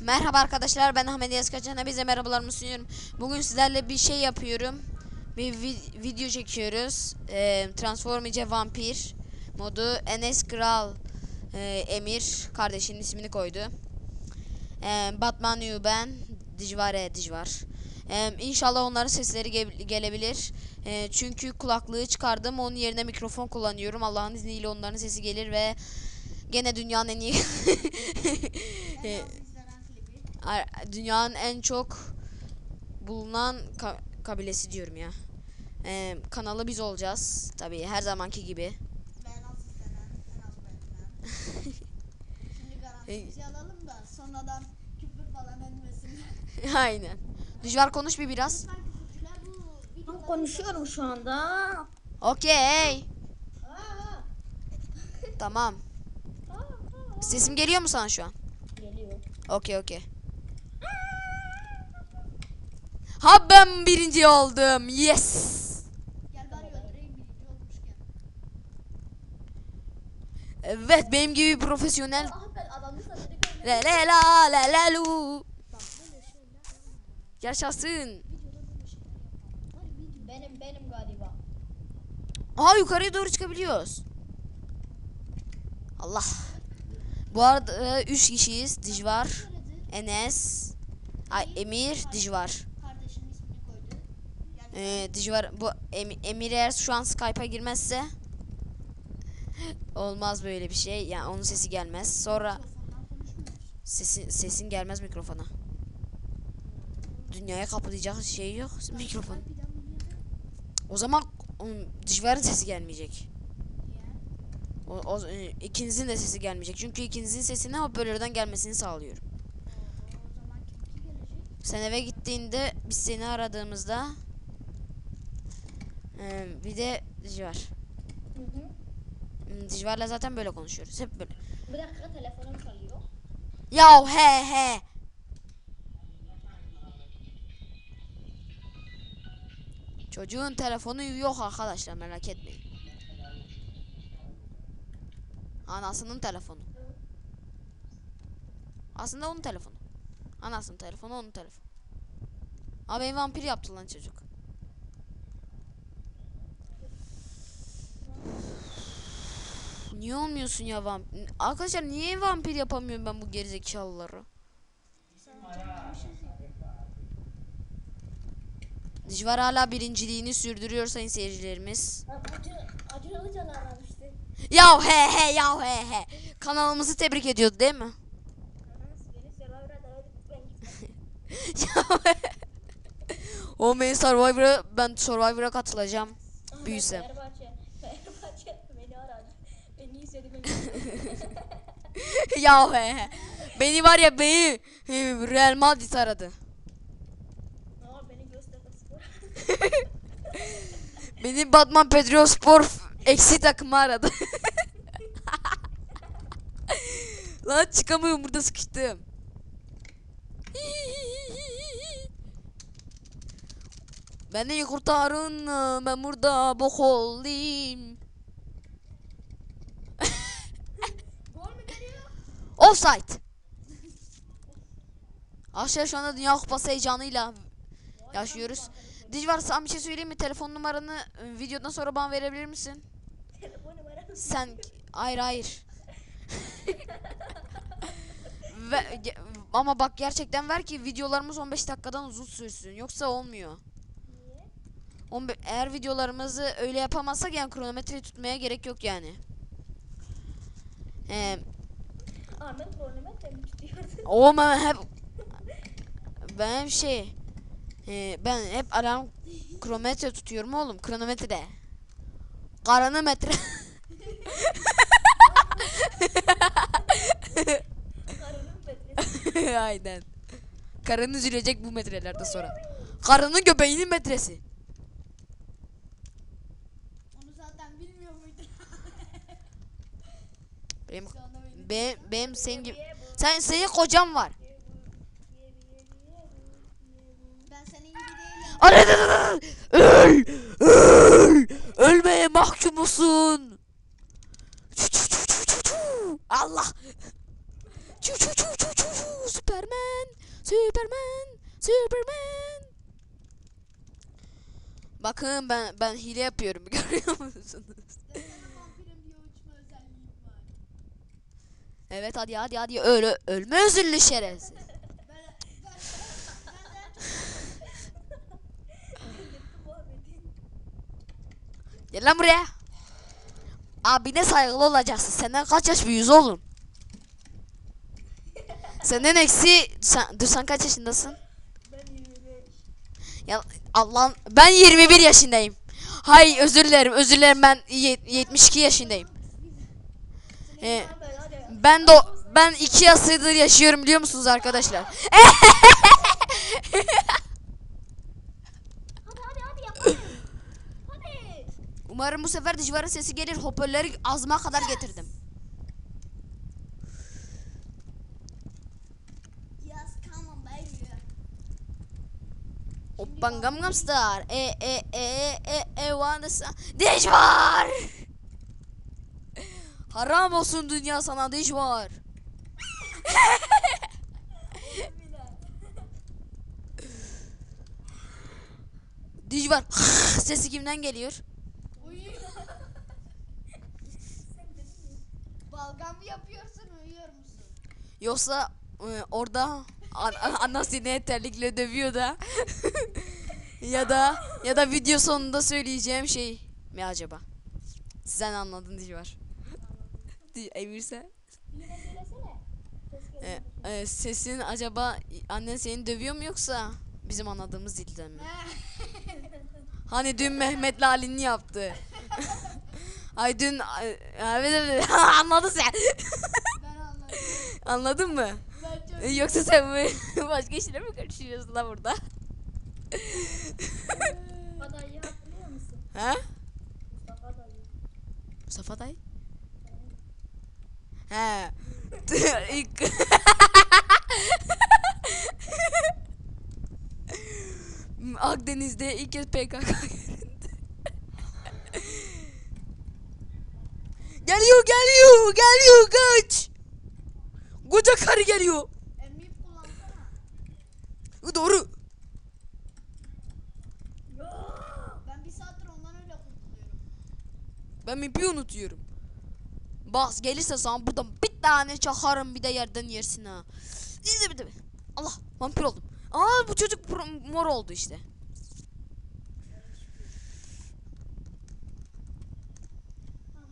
Merhaba arkadaşlar ben Ahmet Yazkaçan hepinize merhabalarımı sunuyorum. Bugün sizlerle bir şey yapıyorum. Bir vi- video çekiyoruz. Ee, Transformice Vampir modu Enes Kral e, Emir kardeşinin ismini koydu. Ee, Batman Yu ben Dijvare Dijvar. Ee, inşallah onların sesleri ge- gelebilir. Ee, çünkü kulaklığı çıkardım onun yerine mikrofon kullanıyorum. Allah'ın izniyle onların sesi gelir ve gene dünyanın en iyi dünyanın en çok bulunan ka- kabilesi diyorum ya. Ee, kanalı biz olacağız. Tabii her zamanki gibi. Ben az istenen, en az. Şimdi alalım da sonradan küfür falan etmesinler. Aynen. Dijvar konuş bir biraz. Ben konuşuyorum şu anda. Okey. Tamam. Sesim geliyor mu sana şu an? Geliyor. Okey okey. Ha ben birinci oldum. Yes. Evet benim gibi profesyonel. Le le la le le lu. Yaşasın. Benim benim galiba. Aha yukarıya doğru çıkabiliyoruz. Allah. Bu arada 3 kişiyiz. Dijvar, Enes, ay Emir, Dijvar. Kardeşinin ismini koydu. Yani Ee, bu Em- Emir eğer şu an Skype'a girmezse olmaz böyle bir şey. Yani onun sesi gelmez. Sonra sesin sesin gelmez mikrofona. Dünyaya kapatacak şey yok mikrofon. O zaman Dijvar'ın sesi gelmeyecek. O, o, e, ikinizin de sesi gelmeyecek. Çünkü ikinizin sesini hoparlörden gelmesini sağlıyorum. Sen eve gittiğinde biz seni aradığımızda e, bir de Dijvar. Hı hı. Hmm, Dijvar'la zaten böyle konuşuyoruz. Hep böyle. Bir dakika telefonum çalıyor. Ya he he. Çocuğun telefonu yok arkadaşlar merak etmeyin. Anasının telefonu. Aslında onun telefonu. Anasının telefonu onun telefonu. Abi vampir yaptı lan çocuk. Niye olmuyorsun ya vampir? Arkadaşlar niye vampir yapamıyorum ben bu gerizekalıları? Dijvar hala birinciliğini sürdürüyor sayın seyircilerimiz. Ya he he ya he he. Kanalımızı tebrik ediyordu değil mi? O ben Survivor'a ben Survivor'a katılacağım. Büyüsem. Fenerbahçe. Fenerbahçe beni aradı. İstedi beni. ya he he. Beni var ya beni e, Real Madrid aradı. Aa beni Spor. Batman Petrolspor f- eksi takımı aradı. Lan çıkamıyorum burada sıkıştım. Beni kurtarın ben burada bok olayım. Offside. Arkadaşlar şu anda Dünya Kupası heyecanıyla yaşıyoruz. Dijvar sana bir şey söyleyeyim mi? Telefon numaranı e, videodan sonra bana verebilir misin? Sen hayır hayır. Ve, ama bak gerçekten ver ki videolarımız 15 dakikadan uzun sürsün. Yoksa olmuyor. Niye? 15, eğer videolarımızı öyle yapamazsak yani kronometreyi tutmaya gerek yok yani. Ee, Ahmet kronometre mi tutuyordu? o ben hep ben şey e, ben hep alarm kronometre tutuyorum oğlum kronometre. Karanometre. Aynen. Karın üzülecek bu metrelerde sonra. Karının göbeğinin metresi. Onu zaten bilmiyor muydun? Benim benim. benim, senin gibi sen senin kocan var. Ben senin gibi değilim. Öl öl ölmeye çu. Allah. Süpermen. Superman. Superman. Bakın ben ben hile yapıyorum. Görüyor musunuz? Evet hadi hadi hadi öyle ölme özürlü şerefsiz. Gel lan buraya. Abine saygılı olacaksın. Senden kaç yaş büyüğüz oğlum? Senden eksi... Sen, dur sen kaç yaşındasın? Ben 25. Ya Allah'ın... Ben 21 yaşındayım. Hay özür dilerim özür dilerim ben ye- 72 yaşındayım. Ee. Ben de ben 2 asırdır yaşıyorum biliyor musunuz arkadaşlar? Umarım bu sefer de civarın sesi gelir. Hoparlörü ağzıma kadar getirdim. Yes, come on baby. Oppan Gangnam Star. E e e e e wanna sa- Diş var. Haram olsun dünya sana diş var. Diş var. Sesi kimden geliyor? Balgam mı yapıyorsun uyuyor musun? Yoksa e, orada an, an- anasını terlikle dövüyor da ya da ya da video sonunda söyleyeceğim şey mi acaba? Sen anladın diş var. Ses e, e, sesin acaba annen seni dövüyor mu yoksa bizim anladığımız dilden mi? Hani dün Mehmet Lali'nin yaptı. Ay dün anladın sen. Anladın mı? E, Yoksa sen bu başka işlere mi karışıyorsun lan burada? Mustafa dayıyı hatırlıyor musun? Ha? Mustafa dayı. Mustafa dayı? He. İlk... Akdeniz'de ilk kez PKK göründü. geliyor geliyor geliyor kaç. Koca karı geliyor. kullansana. Doğru. Ben bir saattir ondan öyle kurtuluyorum. Ben mipi unutuyorum. Bak gelirse sana buradan bir tane çakarım bir de yerden yersin ha. İzle bir de. Allah vampir oldum. Aa bu çocuk mor oldu işte.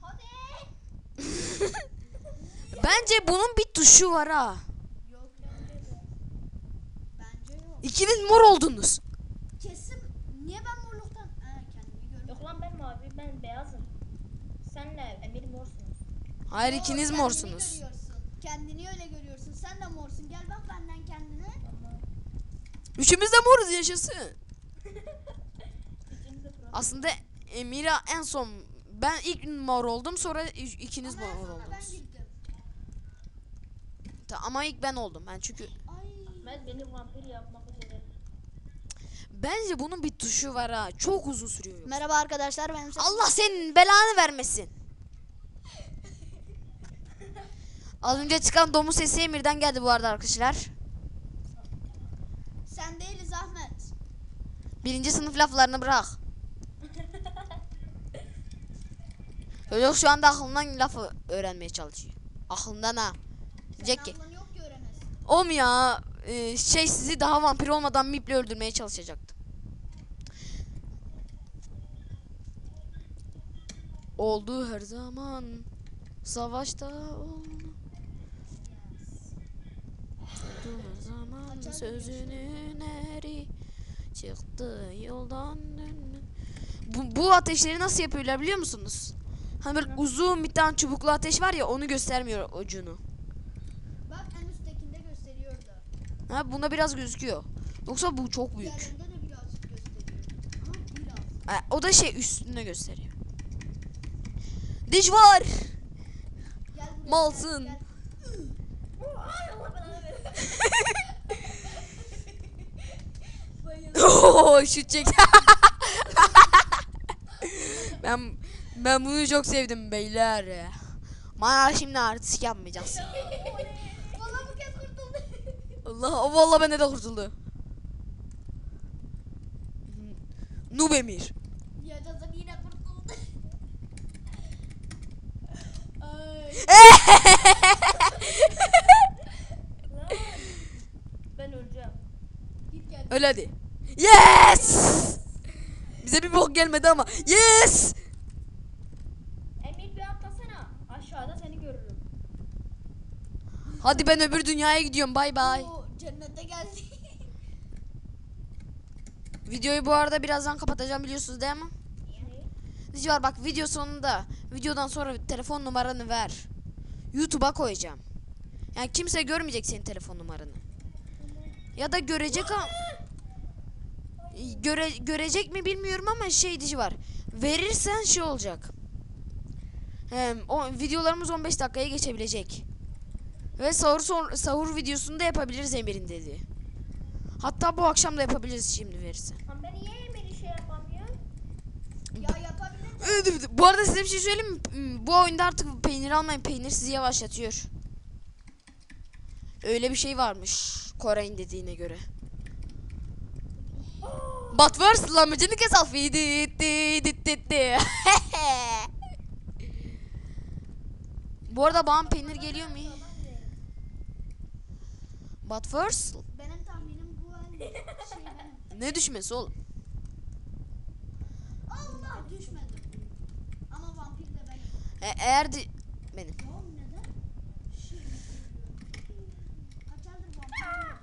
Hadi. Bence bunun bir tuşu var ha. Yok bence de. Bence yok. İkiniz mor oldunuz. Kesin. Niye ben morluktan? Ha kendimi. Yok lan ben mavi ben beyazım. Senle Emir morsunuz. Hayır ikiniz kendini morsunuz. görüyorsun. Kendini öyle görüyorsun. Sen de morsun. Gel bak benden kendine. Üçümüz de moruz yaşasın. Aslında Emira en son ben ilk mor oldum sonra i- ikiniz Ama en mor sonunda ben oldunuz. girdim. Ta- Ama ilk ben oldum ben çünkü Ay. Ahmet beni vampir yapmak üzere. bence bunun bir tuşu var ha. Çok uzun sürüyor. yoksa. Merhaba arkadaşlar benim. Allah senin belanı vermesin. Az önce çıkan domuz sesi Emir'den geldi bu arada arkadaşlar. Sen değiliz Ahmet. Birinci sınıf laflarını bırak. Çocuk şu anda aklından lafı öğrenmeye çalışıyor. Aklından ha. Diyecek ki. Yok ki. Om ya e, şey sizi daha vampir olmadan miple öldürmeye çalışacaktı. Oldu her zaman savaşta oldu. Oldu her zaman sözünün eri çıktı yoldan döndü. Bu, bu ateşleri nasıl yapıyorlar biliyor musunuz? Hani böyle uzun bir tane çubuklu ateş var ya onu göstermiyor ucunu. Bak en üsttekinde gösteriyordu. Ha bunda biraz gözüküyor. Yoksa bu çok büyük. Diğerlerinde de birazcık gösteriyor. Ama biraz. Ha, o da şey üstünde gösteriyor. Diş var. Gel buraya. Malsın. Gel, Ay Allah belanı versin. Oo, şut çek. ben ben bunu çok sevdim beyler. Bana şimdi artistik yapmayacaksın. gel. Valla bu kez kurtuldu. Allah vallahi bende de kurtuldu. Noob Emir. Yaşasın yine kurtuldu. Ben öleceğim. Öyle hadi. Yes! Bize bir bok gelmedi ama. Yes! Emir bir atlasana. Aşağıda seni görürüm. Hadi ben öbür dünyaya gidiyorum. Bay bay. Oo, cennete geldi. Videoyu bu arada birazdan kapatacağım biliyorsunuz değil mi? Ne? Diyeceğim bak video sonunda videodan sonra telefon numaranı ver. YouTube'a koyacağım. Yani kimse görmeyecek senin telefon numaranı. Ya da görecek ama göre, görecek mi bilmiyorum ama şey dişi var. Verirsen şey olacak. Hem o videolarımız 15 dakikaya geçebilecek. Ve sahur son, sahur videosunu da yapabiliriz Emir'in dedi. Hatta bu akşam da yapabiliriz şimdi verirsen. Ben niye Emir'i şey yapamıyorum? ya yapabilir. Evet, evet. Bu arada size bir şey söyleyeyim mi? Hmm, Bu oyunda artık peynir almayın. Peynir sizi yavaşlatıyor. Öyle bir şey varmış. Koray'ın dediğine göre. But first selfie. Di, di, di, di, di. Bu arada bana peynir geliyor mu? But first Benim tahminim bu şey benim. ne düşmesi oğlum? Allah düşmedim. Ama vampir de benim. E, eğer di- benim. Oğlum neden? Şey. Kaç aydır vampir?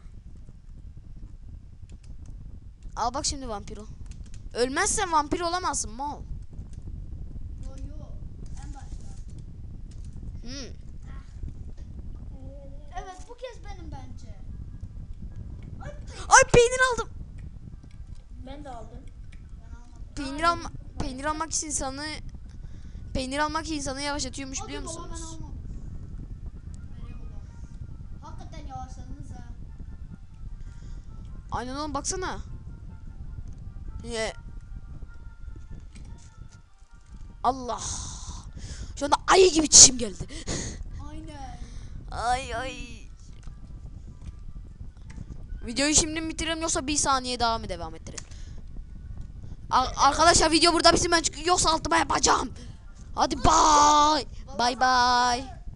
Al bak şimdi vampir ol. Ölmezsen vampir olamazsın mal. Hmm. Evet bu kez benim bence. Ay Ay peynir aldım. Ben de aldım. Peynir alma peynir almak için insanı peynir almak insanı yavaşlatıyormuş biliyor baba, musunuz? baba. Hakikaten yavaşladınız ha. Aynen oğlum baksana. Ye. Allah. Şu anda ayı gibi çişim geldi. Aynen. Ay ay. Videoyu şimdi mi bitirelim yoksa bir saniye daha mı devam ettirelim? Ar- arkadaşlar video burada bitsin ben çünkü yoksa altıma yapacağım. Hadi bay. Bay bay.